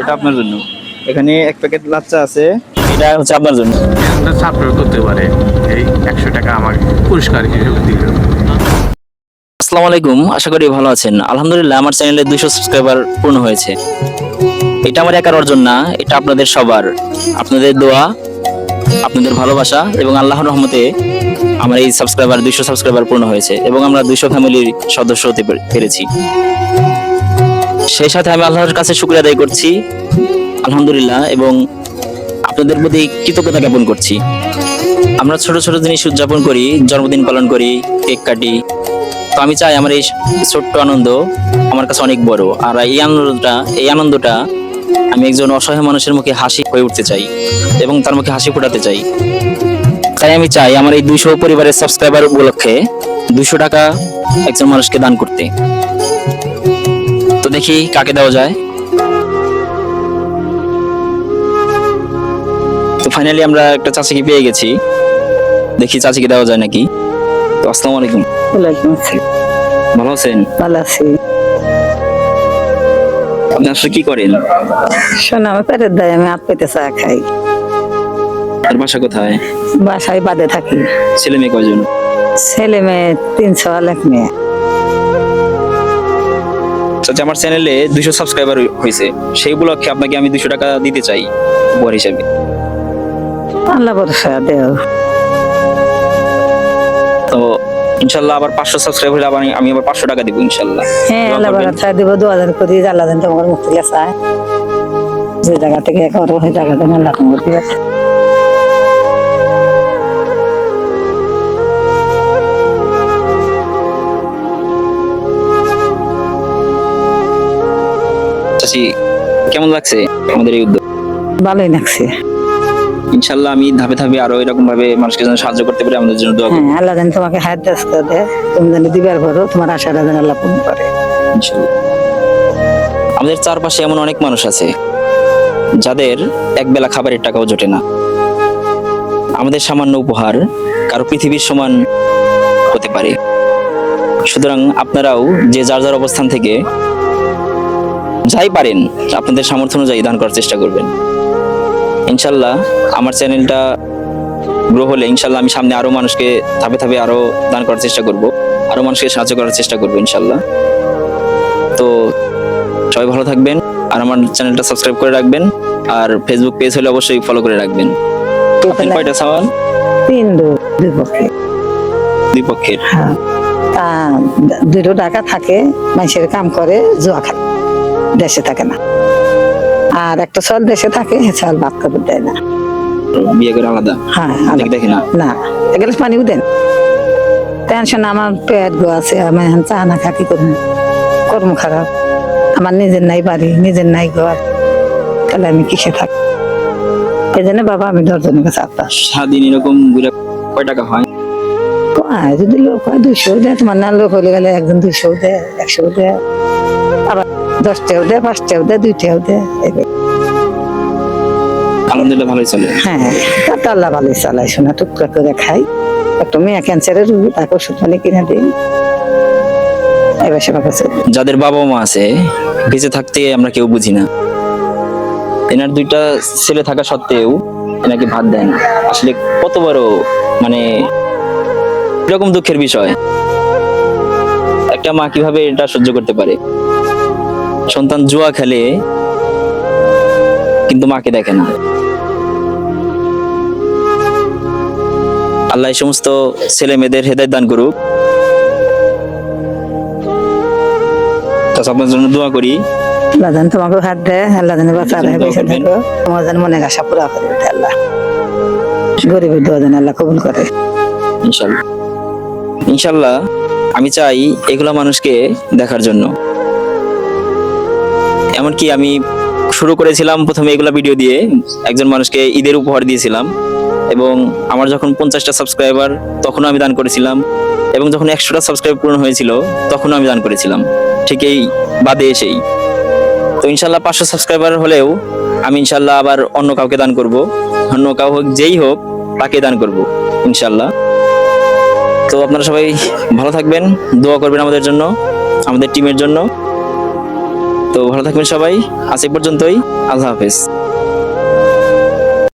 এটা আপনার জন্য। এখানে এক প্যাকেট লাচ্চা আছে। এটা হচ্ছে আপনার জন্য। একটা ছাত্র করতে পারে। এই একশো টাকা আমাকে পুরস্কার হিসেবে দিল আসসালামু আলাইকুম আশা করি ভালো আছেন। আলহামদুলিল্লাহ আমার চ্যানেলে দুইশো সাবস্ক্রাইবার পূর্ণ হয়েছে। এটা আমার একার অর্জন না এটা আপনাদের সবার। আপনাদের দোয়া আপনাদের ভালোবাসা এবং আল্লাহর রহমতে আমার এই সাবস্ক্রাইবার দুইশো সাবস্ক্রাইবার পূর্ণ হয়েছে এবং আমরা দুইশো ফ্যামিলির সদস্য হতে পেরেছি। সেই সাথে আমি আল্লাহর কাছে শুক্রিয়া আদায় করছি, আলহামদুলিল্লাহ, এবং আপনাদের প্রতি কৃতজ্ঞতা জ্ঞাপন করছি। আমরা ছোট ছোট জিনিস উদযাপন করি, জন্মদিন পালন করি, কেক কাটি। তো আমি চাই আমার এই ছোট্ট আনন্দ আমার কাছে অনেক বড়, আর এই আনন্দটা এই আনন্দটা আমি একজন অসহায় মানুষের মুখে হাসি হয়ে উঠতে চাই, এবং তার মুখে হাসি ফোটাতে চাই। তাই আমি চাই আমার এই দুইশো পরিবারের সাবস্ক্রাইবার উপলক্ষে দুশো টাকা একজন মানুষকে দান করতে। দেখি কাকে দেওয়া যায়। তো ফাইনালি আমরা একটা চাচিকে পেয়ে গেছি। দেখি চাচিকে দেওয়া যায় নাকি। তো আসসালামু আলাইকুম। ওয়ালাইকুম আসসালাম। ভালো আছেন? ভালো আছি। আপনি আসলে কি করেন? শোনো পেটের দায় আমি হাত পেতে চা খাই। আর বাসা কোথায়? বাসায় বাদে থাকি। ছেলে মেয়ে কয়জন? ছেলে মেয়ে তিনশো এক মেয়ে। আমার চ্যানেলে দুইশো সাবস্ক্রাইবার হয়েছে সেই উপলক্ষে আপনাকে আমি দুশো টাকা দিতে চাই উপহার হিসেবে। আল্লাহ ভরসা দেও। তো ইনশাল্লাহ আবার পাঁচশো সাবস্ক্রাইব হলে আবার আমি- আবার পাঁচশো টাকা দিব ইনশাল্লাহ। হ্যাঁ আল্লাহ করবেন। ভরসা দিব দু হাজার করি আল্লাহ দিন তোমার চায়। যে জায়গা থেকে করো সেই জায়গা থেকে আল্লাহ তোমার দিবে কেমন লাগছে আমাদের এই উদ্যোগ? ভালোই লাগছে। ইনশাল্লাহ আমি ধাপে ধাপে আরও এরকম ভাবে মানুষকে যেন সাহায্য করতে পারি আমাদের জন্য দোয়া হ্যাঁ আল্লাহ দিন তোমাকে হাত দাস করে তুমি যেন দিবার করো তোমার আশাটা যেন আল্লাহ পূর্ণ করে। ইনশাল্লাহ। আমাদের চারপাশে এমন অনেক মানুষ আছে যাদের এক বেলা খাবারের টাকাও জোটে না। আমাদের সামান্য উপহার কারও পৃথিবীর সমান হতে পারে। সুতরাং আপনারাও যে যার যার অবস্থান থেকে যাই পারেন আপনাদের সামর্থ্য অনুযায়ী দান করার চেষ্টা করবেন। ইনশাল্লাহ আমার চ্যানেলটা গ্রো হলে ইনশাল্লাহ আমি সামনে আরও মানুষকে ধাপে ধাপে আরও দান করার চেষ্টা করব আরও মানুষকে সাহায্য করার চেষ্টা করব ইনশাল্লাহ। তো সবাই ভালো থাকবেন আর আমার চ্যানেলটা সাবস্ক্রাইব করে রাখবেন আর ফেসবুক পেজ হলে অবশ্যই ফলো করে রাখবেন। কয়টা সওয়াল। তিন দুই পক্ষে দুই পক্ষের। হ্যাঁ। দুটো টাকা থাকে মানুষের কাম করে জুয়া খায়। দেশে থাকে না। আর একটা চাল দেশে থাকে চাল ভাত কাপড় দেয় না। বিয়ে করে আলাদা? হ্যাঁ দেখে না? না এগুলো পানিও দেন টেনশন আমার পেট গো আছে আমি চা না খা কি করব? কর্ম খারাপ। আমার নিজের নাই বাড়ি নিজের নাই ঘর। তাহলে আমি কিসে থাকি? এই জন্য বাবা আমি দশজনের কাছে আপনার সারাদিন এরকম ঘুরে কয় টাকা হয়? যদি লোক হয় দুইশো দেয় তোমার না লোক হলে গেলে একজন দুইশো দেয় একশো দেয়। দশটাও দেয় পাঁচটাও দেয় দুইটাও দেয় আলহামদুলিল্লাহ ভালোই চলে। হ্যাঁ আল্লাহ ভালোই চালাই শোনা টুকরা করে খাই। একটা মেয়ে ক্যান্সারের রুগী তাকে ওষুধ পানি কিনে দিই। যাদের বাবা মা আছে বেঁচে থাকতে আমরা কেউ বুঝি না। এনার দুইটা ছেলে থাকা সত্ত্বেও এনাকে ভাত দেন আসলে কত বড় মানে এরকম দুঃখের বিষয়। একটা মা কীভাবে এটা সহ্য করতে পারে? সন্তান জুয়া খেলে কিন্তু মাকে দেখে না। আল্লাহ এই সমস্ত ছেলে মেয়েদের হেদায়ত দান করুক। আপনার জন্য দোয়া করি। আল্লাহ যেন তোমাকে হাত দেয় আল্লাহ যেন বাঁচা রাখে বেঁচে থাকো। তোমার যেন মনের আশা পুরা করে আল্লাহ। গরিবের দোয়া যেন আল্লাহ কবুল করে। ইনশাল্লাহ। ইনশাল্লাহ আমি চাই এগুলা মানুষকে দেখার জন্য। এমনকি আমি শুরু করেছিলাম প্রথমে এগুলো ভিডিও দিয়ে। একজন মানুষকে ঈদের উপহার দিয়েছিলাম। এবং আমার যখন পঞ্চাশটা সাবস্ক্রাইবার তখনও আমি দান করেছিলাম। এবং যখন একশোটা সাবস্ক্রাইব পূরণ হয়েছিল, তখনও আমি দান করেছিলাম। ঠিক এই বাদে এসেই। তো ইনশাল্লাহ পাঁচশো সাবস্ক্রাইবার হলেও আমি ইনশাল্লাহ আবার অন্য কাউকে দান করব। অন্য কাউ হোক, যেই হোক, তাকে দান করব, ইনশাল্লাহ। তো আপনারা সবাই ভালো থাকবেন, দোয়া করবেন আমাদের জন্য, আমাদের টিমের জন্য। তো ভালো থাকবেন সবাই। আজ এ পর্যন্তই। আল্লাহ হাফেজ।